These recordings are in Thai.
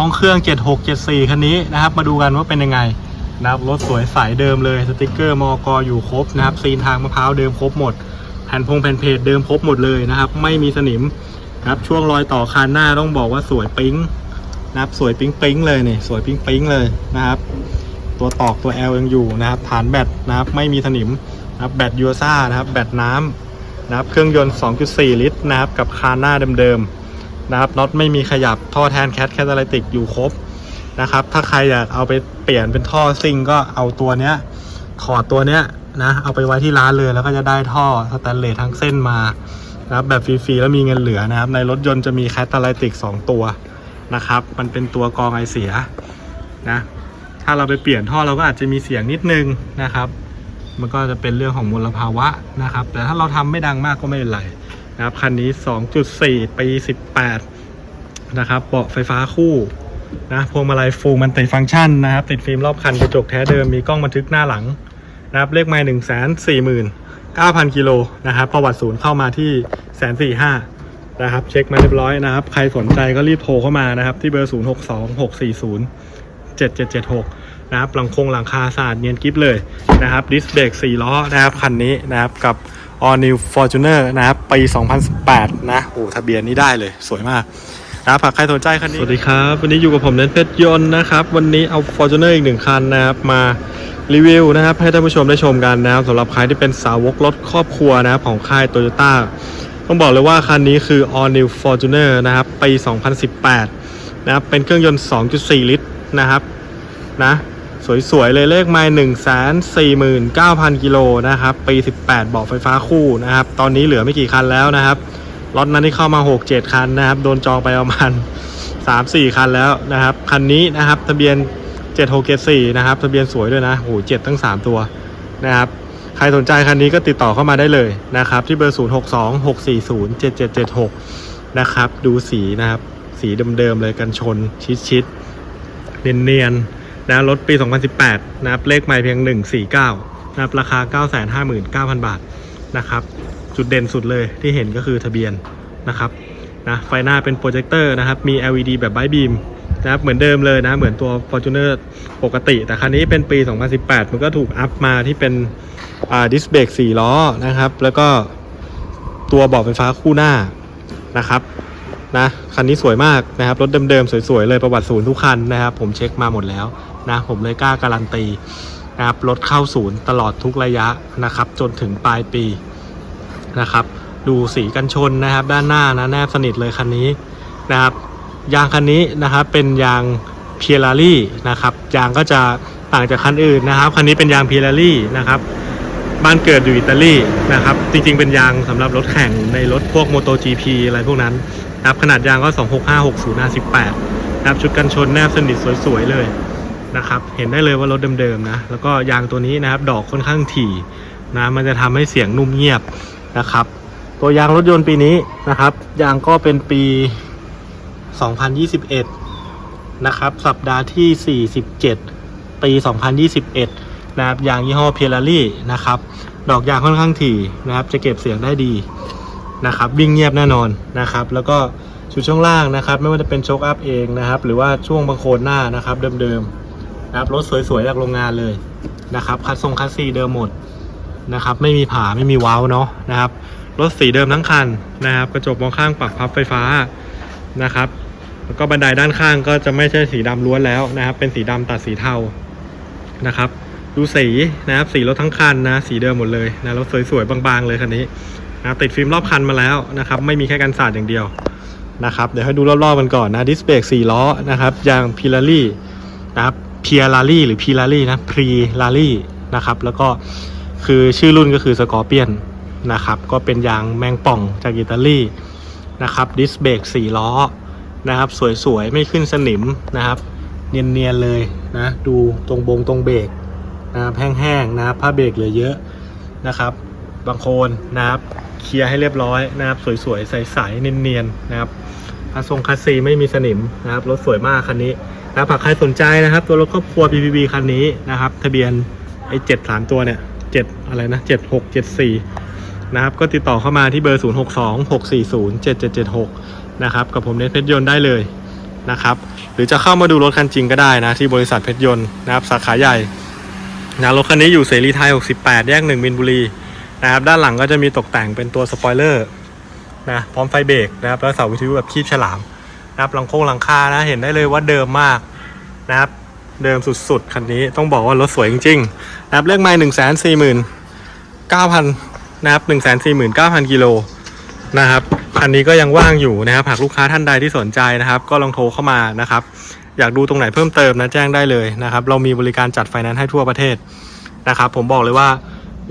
ห้องเครื่อง 7674 คันนี้นะครับ มาดูกันว่าเป็นยังไงนะครับรถสวยใสเดิมเลยสติกเกอร์มอกอยู่ครบนะครับซีนทางมะพร้าวเดิมครบหมด แผ่นพงแผ่นเพจเดิมครบหมดเลยนะครับ ไม่มีสนิมนะครับช่วงรอยต่อคานหน้าต้องบอกว่าสวยปิ๊งนะครับสวยปิ๊งปิ๊งเลยนี่สวยปิ๊งปิ๊งเลยนะครับ ตัวตอกตัว L ยังอยู่นะครับฐานแบตนะครับไม่มีสนิมนะครับแบตยูซ่านะครับแบตน้ำนะครับเครื่องยนต์ 2.4 ลิตรนะครับกับคานหน้าเดิมๆ นะครับน็อตไม่มีขยับท่อแทนแคทแคตาลิติกอยู่ครบนะครับ ถ้าใครอยากเอาไปเปลี่ยนเป็นท่อซิงก็เอาตัวเนี้ยถอดตัวเนี้ยนะเอาไปไว้ที่ร้านเลยแล้วก็จะได้ท่อสแตนเลสทั้งเส้นมานะครับแบบฟรีๆแล้วมีเงินเหลือนะครับ ในรถยนต์จะมีแคตาลิติก2ตัวนะครับ มันเป็นตัวกรองไอเสียนะถ้าเราไปเปลี่ยนท่อเราก็อาจจะมีเสียงนิดนึงนะครับ มันก็จะเป็นเรื่องของมลภาวะนะครับ แต่ถ้าเราทำไม่ดังมากก็ไม่เป็นไร นะครับคันนี้ 2.4 ปี 18 นะครับเบาะไฟฟ้าคู่นะพวงมาลัยฟูมันติฟังก์ชันนะครับ ติดฟิล์มรอบคันกระจกแท้เดิมมีกล้องบันทึกหน้าหลังนะครับเลขไมล์1 4 4 9 0 0กิโลนะครับประวัติศูนย์เข้ามาที่แสนสี่ห้านะครับ เช็คมาเรียบร้อยนะครับ ใครสนใจก็รีบโทรเข้ามานะครับ ที่เบอร์ 0 6 2 6 4 0 7776 นะครับหลังคงหลังคาสะอาดเนียนกิฟเลยนะครับดิสเบรก4ล้อนะครับ คันนี้นะครับกับ All New Fortuner นะครับปี2018 นะโอ้ทะเบียนนี้ได้เลยสวยมากนะครับหากใครสนใจคันนี้ สวัสดีครับ วันนี้อยู่กับผมเน้นเพชรยนต์นะครับ วันนี้เอา Fortuner อีกหนึ่งคันนะครับ มารีวิวนะครับ ให้ท่านผู้ชมได้ชมกันนะครับสำหรับใครที่เป็นสาวกรถครอบครัวนะครับ ของค่าย Toyota ต้องบอกเลยว่าคันนี้คือ All New Fortuner นะครับปี2018 นะครับเป็นเครื่องยนต์ 2.4 ลิตรนะครับนะ สวยๆ เลยเลขไมล์หนึ่งแสนสี่หมื่นเก้าพันกิโลนะครับ ปี18เบาะไฟฟ้าคู่นะครับ ตอนนี้เหลือไม่กี่คันแล้วนะครับรถนั้นที่เข้ามา6 7คันนะครับ โดนจองไปประมาณ3 4คันแล้วนะครับ คันนี้นะครับ ทะเบียน7674นะครับ ทะเบียนสวยด้วยนะโหเจ็ดทั้ง3ตัวนะครับใครสนใจคันนี้ก็ติดต่อเข้ามาได้เลยนะครับ ที่เบอร์ 0626407776 นะครับ ดูสีนะครับ สีเดิมๆเลยกันชนชิดๆเนียนๆ นะรถปี 2018 นะครับเลขใหม่เพียง 149 นะครับราคา 959,000 บาทนะครับ จุดเด่นสุดเลยที่เห็นก็คือทะเบียนนะครับนะไฟหน้าเป็นโปรเจคเตอร์นะครับมี LED แบบไบบีมนะครับเหมือนเดิมเลยนะ เหมือนตัว Fortuner ปกติ แต่คันนี้เป็นปี 2018 มันก็ถูกอัพมาที่เป็นดิสเบรก4ล้อนะครับ แล้วก็ตัวเบาะไฟฟ้าคู่หน้านะครับ นะคันนี้สวยมากนะครับรถเดิมๆสวยๆเลยประวัติศูนย์ทุกคันนะครับ ผมเช็คมาหมดแล้วนะผมเลยกล้าการันตีนะครับรถเข้าศูนย์ตลอดทุกระยะนะครับ จนถึงปลายปีนะครับ ดูสีกันชนนะครับ ด้านหน้านะแนบสนิทเลยคันนี้นะครับ ยางคันนี้นะครับเป็นยางเพียรารี่นะครับยางก็จะต่างจากคันอื่นนะครับคันนี้เป็นยางเพียรารี่นะครับบ้านเกิดอยู่อิตาลีนะครับ จริงๆ เป็นยางสำหรับรถแข่งในรถพวก MotoGP อะไรพวกนั้น ครับขนาดยางก็ 26560 R18 นะครับชุดกันชนแนบสนิทสวยๆเลยนะครับเห็นได้เลยว่ารถเดิมๆนะแล้วก็ยางตัวนี้นะครับดอกค่อนข้างถี่นะมันจะทำให้เสียงนุ่มเงียบนะครับ ตัวยางรถยนต์ปีนี้นะครับ ยางก็เป็นปี 2021 นะครับ สัปดาห์ที่ 47 ปี 2021 นะครับยางยี่ห้อเพลารี่นะครับ ดอกยางค่อนข้างถี่นะครับ จะเก็บเสียงได้ดี นะครับวิ่งเงียบแน่นอนนะครับ แล้วก็ชุดช่วงล่างนะครับ ไม่ว่าจะเป็นโชคอัพเองนะครับ หรือว่าช่วงบังโคลนหน้านะครับ เดิมๆนะครับรถสวยๆจากโรงงานเลยนะครับคัดทรงคัดซีเดิมหมดนะครับ ไม่มีผาไม่มีว้าวเนาะนะครับรถสีเดิมทั้งคันนะครับ กระจกมองข้างปรับพับไฟฟ้านะครับ แล้วก็บันไดด้านข้างก็จะไม่ใช่สีดำล้วนแล้วนะครับ เป็นสีดำตัดสีเทานะครับ ดูสีนะครับสีรถทั้งคันนะ สีเดิมหมดเลยนะรถสวยๆบางๆเลยคันนี้ นะติดฟิล์มรอบคันมาแล้วนะครับไม่มีแค่กันสาดอย่างเดียวนะครับเดี๋ยวให้ดูรอบๆกันก่อนนะดิสเบรกสี่ล้อนะครับยางพิลารี่นะครับเพียลารี่หรือพีลารี่นะพรีลารี่นะครับแล้วก็คือชื่อรุ่นก็คือสกอร์เปียนนะครับก็เป็นยางแมงป่องจากอิตาลีนะครับดิสเบรกสี่ล้อนะครับสวยๆ ไม่ขึ้นสนิมนะครับเนียนๆเลยนะดูตรงบงตรงเบรกนะครับแห้งๆนะครับผ้าเบรกเหลือเยอะนะครับบางโคนนะครับ เคลียร์ให้เรียบร้อยนะครับ สวยๆ ใสๆ เนียนๆ นะครับคัสทรงคัสซีไม่มีสนิมนะครับ รถสวยมากคันนี้นะครับหากใครสนใจนะครับ ตัวรถครอบครัว PPV คันนี้นะครับ ทะเบียนไอ้เจ็ดสามตัวเนี่ยเจ็ดอะไรนะเจ็ดหกเจ็ดสี่นะครับ ก็ติดต่อเข้ามาที่เบอร์ 0 6 2 6 4 0 7 7 7 6 นะครับ กับผมเนทเพชรยนต์ได้เลยนะครับ หรือจะเข้ามาดูรถคันจริงก็ได้นะ ที่บริษัทเพชรยนต์นะครับ สาขาใหญ่นะรถคันนี้อยู่เสรีไทย 68 แยกหนึ่งมินบุรี นะครับด้านหลังก็จะมีตกแต่งเป็นตัวสปอยเลอร์นะพร้อมไฟเบรกนะครับแล้วเสาวิทยุแบบคีบฉลามนะครับหลังโค้งหลังคานะเห็นได้เลยว่าเดิมมากนะครับเดิมสุดๆคันนี้ต้องบอกว่ารถสวยจริงๆนะครับเลขไม้หนึ่งแสนสี่หมื่นเก้าพันนะครับหนึ่งแสนสี่หมื่นเก้าพันกิโลนะครับคันนี้ก็ยังว่างอยู่นะครับหากลูกค้าท่านใดที่สนใจนะครับ ก็ลองโทรเข้ามานะครับ อยากดูตรงไหนเพิ่มเติมนะแจ้งได้เลยนะครับ เรามีบริการจัดไฟแนนซ์ให้ทั่วประเทศนะครับ ผมบอกเลยว่า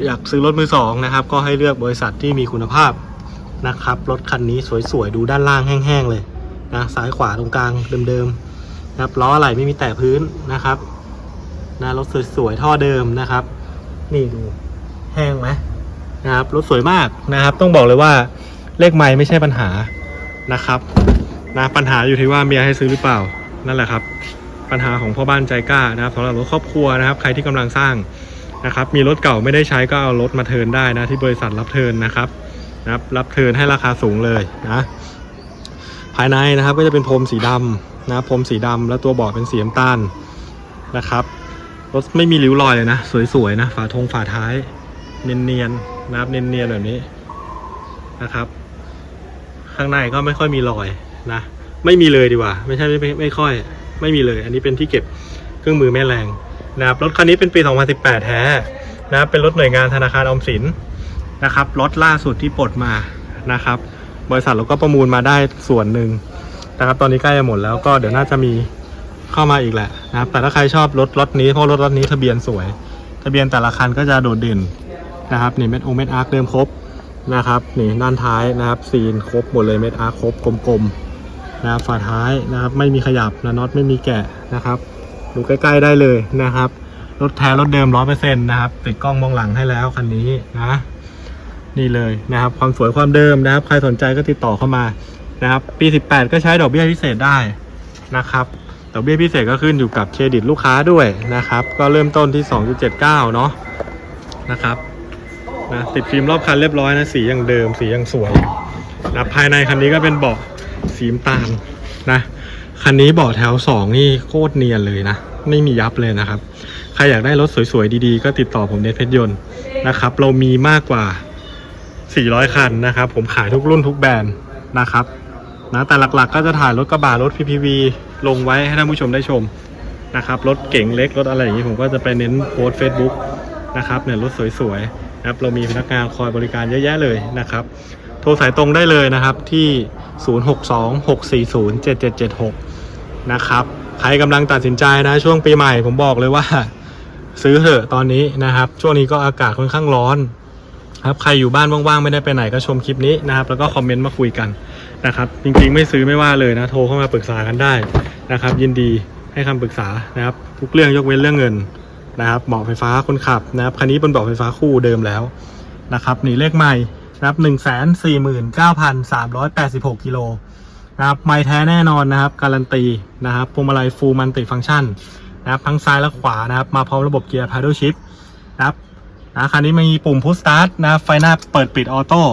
อยากซื้อรถมือสองนะครับ ก็ให้เลือกบริษัทที่มีคุณภาพนะครับ รถคันนี้สวยๆ ดูด้านล่างแห้งๆเลยนะซ้ายขวาตรงกลางเดิมๆนะครับล้ออะไรไม่มีแตะพื้นนะครับนะรถสวยๆ ท่อเดิมนะครับ นี่ดูแห้งไหมนะครับรถสวยมากนะครับ ต้องบอกเลยว่าเลขไม่ไม่ใช่ปัญหานะครับนะปัญหาอยู่ที่ว่าเมียให้ซื้อหรือเปล่านั่นแหละครับ ปัญหาของพ่อบ้านใจกล้านะครับสำหรับรถครอบครัวนะครับ ใครที่กำลังสร้าง นะครับมีรถเก่าไม่ได้ใช้ก็เอารถมาเทินได้นะที่บริษัทรับเทินนะครับนะครับรับเทินให้ราคาสูงเลยนะภายในนะครับก็จะเป็นพรมสีดำนะพรมสีดำแล้วตัวเบาะเป็นสีน้ำตาลนะครับรถไม่มีริ้วรอยเลยนะสวยๆนะฝาทงฝาท้ายเนียนๆนะครับเนียนๆแบบนี้นะครับ ข้างในก็ไม่ค่อยมีรอยนะไม่มีเลยดีกว่า ไม่ใช่ไม่ไม่ค่อย ไม่มีเลย อันนี้เป็นที่เก็บเครื่องมือแม่แรง นะครับรถคันนี้เป็นปี 2018 แท้นะครับเป็นรถหน่วยงานธนาคารออมสินนะครับรถล่าสุดที่ปลดมานะครับ บริษัทเราก็ประมูลมาได้ส่วนหนึ่งนะครับตอนนี้ใกล้จะหมดแล้วก็เดี๋ยวน่าจะมีเข้ามาอีกแหละนะครับแต่ถ้าใครชอบรถรถนี้เพราะรถรถนี้ทะเบียนสวย ทะเบียนแต่ละคันก็จะโดดเด่นนะครับนี่เม็ดโอเม็ดอาร์คเดิมครบนะครับนี่ด้านท้ายนะครับซีนครบหมดเลยเม็ดอาร์คครบกลมๆนะครับฝาท้ายนะครับไม่มีขยับนะน็อตไม่มีแกะนะครับ ดูใกล้ๆได้เลยนะครับรถแท้รถเดิมร้อยเปอร์เซ็นต์นะครับติดกล้องมองหลังให้แล้วคันนี้นะนี่เลยนะครับ ความสวยความเดิมนะครับ ใครสนใจก็ติดต่อเข้ามานะครับ ปี 18 ก็ใช้ดอกเบี้ยพิเศษได้นะครับดอกเบี้ยพิเศษก็ขึ้นอยู่กับเครดิตลูกค้าด้วยนะครับ ก็เริ่มต้นที่ 2.79 เนาะนะครับนะติดฟิล์มรอบคันเรียบร้อยนะสียังเดิม สียังสวยนะภายในคันนี้ก็เป็นเบาะสีน้ำตาลนะ คันนี้เบาะแถว 2 นี่โคตรเนียนเลยนะ ไม่มียับเลยนะครับ ใครอยากได้รถสวยๆ ดีๆ ก็ติดต่อผมเนทเพชรยนต์นะครับ เรามีมากกว่า 400 คันนะครับ ผมขายทุกรุ่นทุกแบรนด์นะครับนะแต่หลักๆ ก็จะถ่ายรถกระบะรถ PPV ลงไว้ให้ท่านผู้ชมได้ชมนะครับรถเก๋งเล็กรถอะไรอย่างนี้ผมก็จะไปเน้นโพสเฟซบุ๊กนะครับเนี่ยรถสวยๆนะครับเรามีพนักงานคอยบริการเยอะแยะเลยนะครับ ทรสายตรงได้เลยนะครับที่ 0626407776 นะครับ ใครกำลังตัดสินใจนะช่วงปีใหม่ผมบอกเลยว่า ซื้อเถอะตอนนี้นะครับ ช่วงนี้ก็อากาศค่อนข้างร้อนครับใครอยู่บ้านว่างๆ ไม่ได้ไปไหนก็ชมคลิปนี้นะครับ แล้วก็คอมเมนต์มาคุยกันนะครับ จริงๆ ไม่ซื้อไม่ว่าเลยนะ โทรเข้ามาปรึกษากันได้นะครับ ยินดีให้คำปรึกษานะครับ ทุกเรื่องยกเว้นเรื่องเงินนะครับเบาะไฟฟ้าคนขับนะครับคันนี้เป็นเบาะไฟฟ้าคู่เดิมแล้วนะครับนี่เลขใหม่ นะครับหนึ่งแสนสี่หมื่นเก้าพันสามร้อยแปดสิบหกกิโลนะครับไม่แท้แน่นอนนะครับ การันตีนะครับพวงมาลัยฟูลมันติฟังก์ชันนะครับทั้งซ้ายและขวานะครับ มาพร้อมระบบเกียร์ paddle shift นะครับนะคันนี้มีปุ่มพุ s สตาร์ทนะครับไฟหน้าเปิดปิดออโต้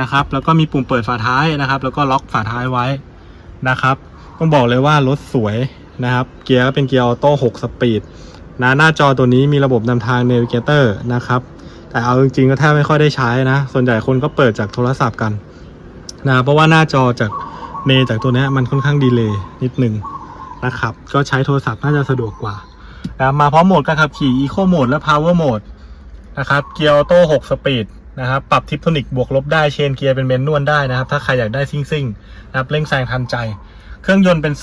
นะครับแล้วก็มีปุ่มเปิดฝาท้ายนะครับ แล้วก็ล็อกฝาท้ายไว้นะครับต้องบอกเลยว่ารถสวยนะครับเกียร์ก็เป็นเกียร์ออโต้6สปีดนะหน้าจอตัวนี้มีระบบนำทาง Navigator นะครับ แต่เอาจริงๆก็แทบไม่ค่อยได้ใช้นะ ส่วนใหญ่คนก็เปิดจากโทรศัพท์กันนะเพราะว่าหน้าจอจากเมจากตัวนี้มันค่อนข้างดีเลย์นิดนึงนะครับ ก็ใช้โทรศัพท์น่าจะสะดวกกว่านะมาพร้อมโหมดการขับขี่ Eco Mode และ Power Mode นะครับ เกียร์ออโต้6สปีดนะครับ ปรับทิปโทนิกบวกลบได้ เชนเกียร์เป็นเมนนวลได้นะครับ ถ้าใครอยากได้ซิ่งซิ่งนะครับ เร่งแซงทันใจ เครื่องยนต์เป็น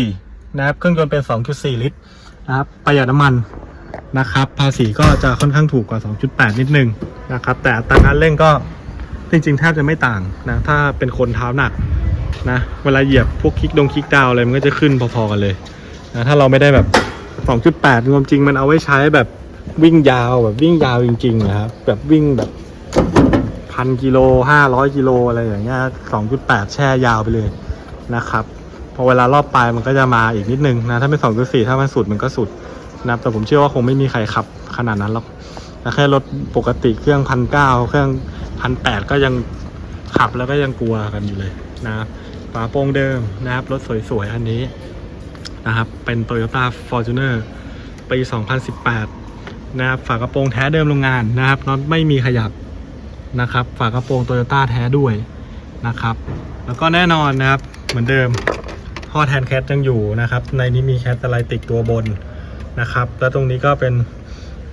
2.4 นะครับ เครื่องยนต์เป็น 2.4 ลิตรนะครับ ประหยัดน้ำมัน นะครับ ภาษีก็จะค่อนข้างถูกกว่า 2.8 นิดนึงนะครับ แต่อัตราการเร่งก็จริงๆแทบจะไม่ต่างนะ ถ้าเป็นคนเท้าหนักนะ เวลาเหยียบพวกคลิกดงคลิกดาวอะไรมันก็จะขึ้นพอๆกันเลยนะถ้าเราไม่ได้แบบ 2.8รวมจริงมันเอาไว้ใช้แบบวิ่งยาวแบบวิ่งยาวจริงๆนะครับแบบวิ่งแบบพันกิโลห้าร้อยกิโลอะไรอย่างเงี้ยสองจุดแปดแช่ยาวไปเลยนะครับพอเวลารอบปลายมันก็จะมาอีกนิดนึงนะ ถ้าเป็นสองจุดสี่ถ้ามันสุดมันก็สุด นะครับแต่ผมเชื่อว่าคงไม่มีใครขับขนาดนั้นหรอกแค่รถปกติเครื่องพันเก้าเครื่องพันแปดก็ยังขับแล้วก็ยังกลัวกันอยู่เลยนะครับฝาโปร่งเดิมนะครับ รถสวยๆ อันนี้นะครับ เป็น Toyota Fortuner ปี 2018 นะครับ ฝากระโปรงแท้เดิมโรงงานนะครับน็อตไม่มีขยับนะครับ ฝากระโปรง Toyota แท้ด้วยนะครับ แล้วก็แน่นอนนะครับ เหมือนเดิมท่อแทนแคทยังอยู่นะครับ ในนี้มีแคทอะไรติดตัวบน นะครับ แล้วตรงนี้ก็เป็น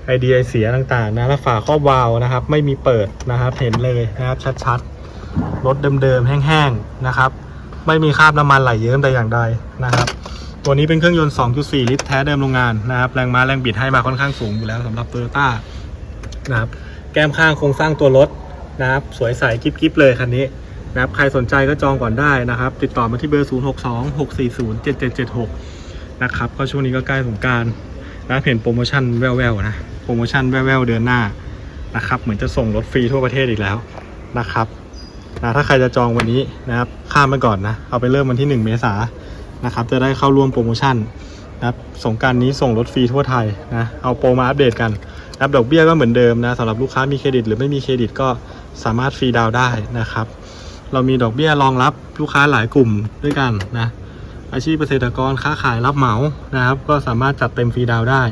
ไอเดียเสียต่างๆนะแล้วฝาครอบวาล์วนะครับ ไม่มีเปิดนะครับเห็นเลยนะครับชัดๆรถเดิมๆแห้งๆนะครับ ไม่มีคราบน้ำมันไหลเยิ้มแต่อย่างใดนะครับ ตัวนี้เป็นเครื่องยนต์ 2.4 ลิตรแท้เดิมโรงงานนะครับแรงม้าแรงบิดให้มาค่อนข้างสูงอยู่แล้วสำหรับ t o y ยต้านะครับแก้มข้างโครงสร้างตัวรถนะครับสวยใสกิ๊บๆเลยคันนี้นะครับใครสนใจก็จองก่อนได้นะครับ ติดต่อมาที่เบอร์ 0626407776 นะครับก็ช่วงนี้ก็ใกล้สงการ นะเห็นโปรโมชั่นแว่วๆนะ โปรโมชั่นแว่วๆเดือนหน้านะครับ เหมือนจะส่งรถฟรีทั่วประเทศอีกแล้วนะครับนะถ้าใครจะจองวันนี้นะครับ ข้ามไปก่อนนะ เอาไปเริ่มวันที่ 1 เมษายนนะครับ จะได้เข้าร่วมโปรโมชั่นนะครับสงการนี้ส่งรถฟรีทั่วไทยนะ เอาโปรมาอัปเดตกันนะครับดอกเบี้ยก็เหมือนเดิมนะสำหรับลูกค้ามีเครดิตหรือไม่มีเครดิตก็สามารถฟรีดาวได้นะครับ เรามีดอกเบี้ยรองรับลูกค้าหลายกลุ่มด้วยกันนะ อาชีพเกษตรกรค้าขายรับเหมานะครับ ก็สามารถจัดเต็มฟรีดาวได้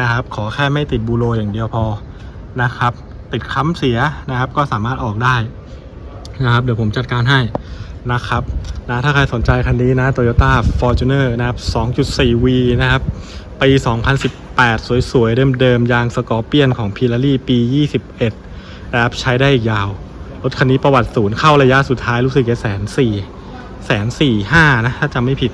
นะครับ ขอแค่ไม่ติดบูโรอย่างเดียวพอนะครับ ติดค้ำเสียนะครับ ก็สามารถออกได้นะครับ เดี๋ยวผมจัดการให้นะครับนะถ้าใครสนใจคันนี้นะ Toyota Fortuner นะครับ 2.4V นะครับ ปี 2018 สวยๆ เดิมๆ ยางสกอร์เปียนของ p i r a r i ปี 21 นะครับ ใช้ได้อีกยาว รถคันนี้ประวัติศูนย์เข้าระยะสุดท้ายรู้สึกจะแสนสี่ แสนสี่ห้านะ ถ้าจำไม่ผิด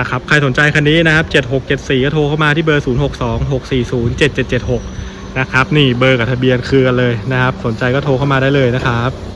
นะครับ ใครสนใจคันนี้นะครับ7674ก็โทรเข้ามาที่เบอร์0626407776นะครับ นี่เบอร์กับทะเบียนคือกันเลยนะครับ สนใจก็โทรเข้ามาได้เลยนะครับ